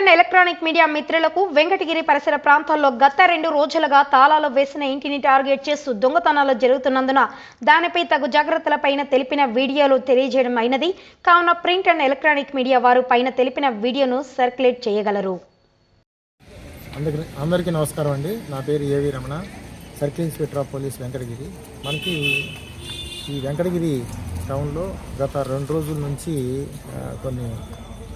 And electronic media మిత్రులకు వెంకటగిరి పరిసర ప్రాంతాల్లో గత రెండు రోజులుగా తాళాలు వేసిన ఇంటిని టార్గెట్ చేస్తూ దొంగతనాలు జరుగుతున్నందున దానిపై తగు జాగ్రత్తలపైన తెలిపిన వీడియోలు తెలియజేయడం అయినది. కావున ప్రింట్ అండ్ ఎలక్ట్రానిక్ మీడియా వారు పైన తెలిపిన వీడియోను సర్క్యులేట్ చేయగలరు. అందరికీ నమస్కారం అండి. నా పేరు AV Ramana. Circle inspector of police Venkatagiri. మనకి ఈ వెంకటగిరి టౌన్లో గత రెండు రోజుల నుంచి కొన్ని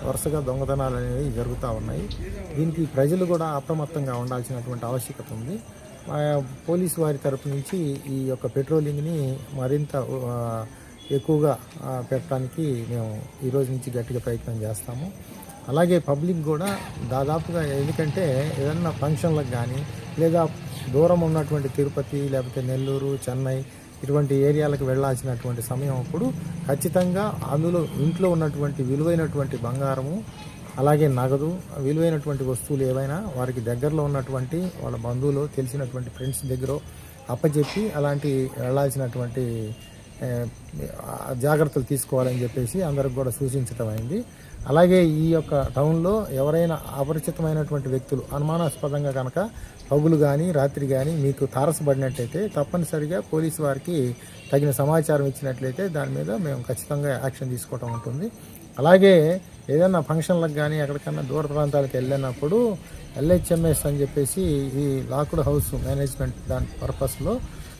వరుసగా దొంగతనాలు అనేవి జరుగుతూ ఉన్నాయి. దీనికి ప్రజలు కూడా అప్రమత్తంగా ఉండాల్సినటువంటి ఆవశ్యకత ఉంది. ఆ, పోలీసు వారి తరపు నుంచి ఈ యొక్క పెట్రోలింగ్ని మరింత ఎక్కువగా పెట్టడానికి మేము ఈ రోజు నుంచి గట్టిగా ప్రయత్నం చేస్తాము. అలాగే పబ్లిక్ కూడా దాదాపుగా ఎందుకంటే ఏదన్నా ఫంక్షన్లకు కానీ లేదా దూరం ఉన్నటువంటి తిరుపతి లేకపోతే నెల్లూరు చెన్నై ఇటువంటి ఏరియాలకు వెళ్ళాల్సినటువంటి సమయం అప్పుడు ఖచ్చితంగా అందులో ఇంట్లో ఉన్నటువంటి విలువైనటువంటి బంగారము అలాగే నగదు విలువైనటువంటి వస్తువులు ఏవైనా వారికి దగ్గరలో ఉన్నటువంటి వాళ్ళ బంధువులు తెలిసినటువంటి ఫ్రెండ్స్ దగ్గర అప్పచెప్పి అలాంటి వెళ్ళాల్సినటువంటి జాగ్రత్తలు తీసుకోవాలని చెప్పేసి అందరికి కూడా సూచించడం అయింది. అలాగే ఈ యొక్క టౌన్లో ఎవరైనా అపరిచితమైనటువంటి వ్యక్తులు అనుమానాస్పదంగా కనుక పగులు కానీ రాత్రి కానీ మీకు తారసపడినట్టయితే తప్పనిసరిగా పోలీసు వారికి తగిన సమాచారం ఇచ్చినట్లయితే దాని మీద మేము ఖచ్చితంగా యాక్షన్ తీసుకోవటం ఉంటుంది. అలాగే ఏదైనా ఫంక్షన్లకు కానీ ఎక్కడికన్నా దూర ప్రాంతాలకు వెళ్ళినప్పుడు ఎల్హెచ్ఎంఎస్ అని చెప్పేసి ఈ లాక్డ్ హౌస్ మేనేజ్మెంట్ దాని పర్పస్లో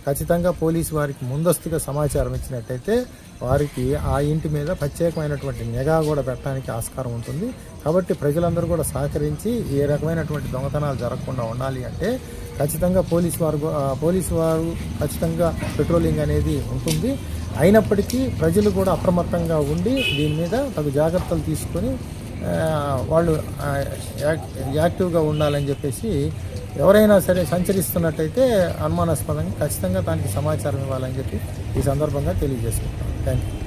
ఖచ్చితంగా పోలీసు వారికి ముందస్తుగా సమాచారం ఇచ్చినట్టయితే వారికి ఆ ఇంటి మీద ప్రత్యేకమైనటువంటి నిఘా కూడా పెట్టడానికి ఆస్కారం ఉంటుంది. కాబట్టి ప్రజలందరూ కూడా సహకరించి ఏ రకమైనటువంటి దొంగతనాలు జరగకుండా ఉండాలి అంటే ఖచ్చితంగా పోలీసు వారు పోలీసు వారు ఖచ్చితంగా పెట్రోలింగ్ అనేది ఉంటుంది. అయినప్పటికీ ప్రజలు కూడా అప్రమత్తంగా ఉండి దీని మీద తగు జాగ్రత్తలు తీసుకొని వాళ్ళు యాక్- యాక్టివ్గా ఉండాలని చెప్పేసి ఎవరైనా సరే సంచరిస్తున్నట్టయితే అనుమానాస్పదంగా ఖచ్చితంగా దానికి సమాచారం ఇవ్వాలని చెప్పి ఈ సందర్భంగా తెలియజేసుకుంటాం థ్యాంక్ యూ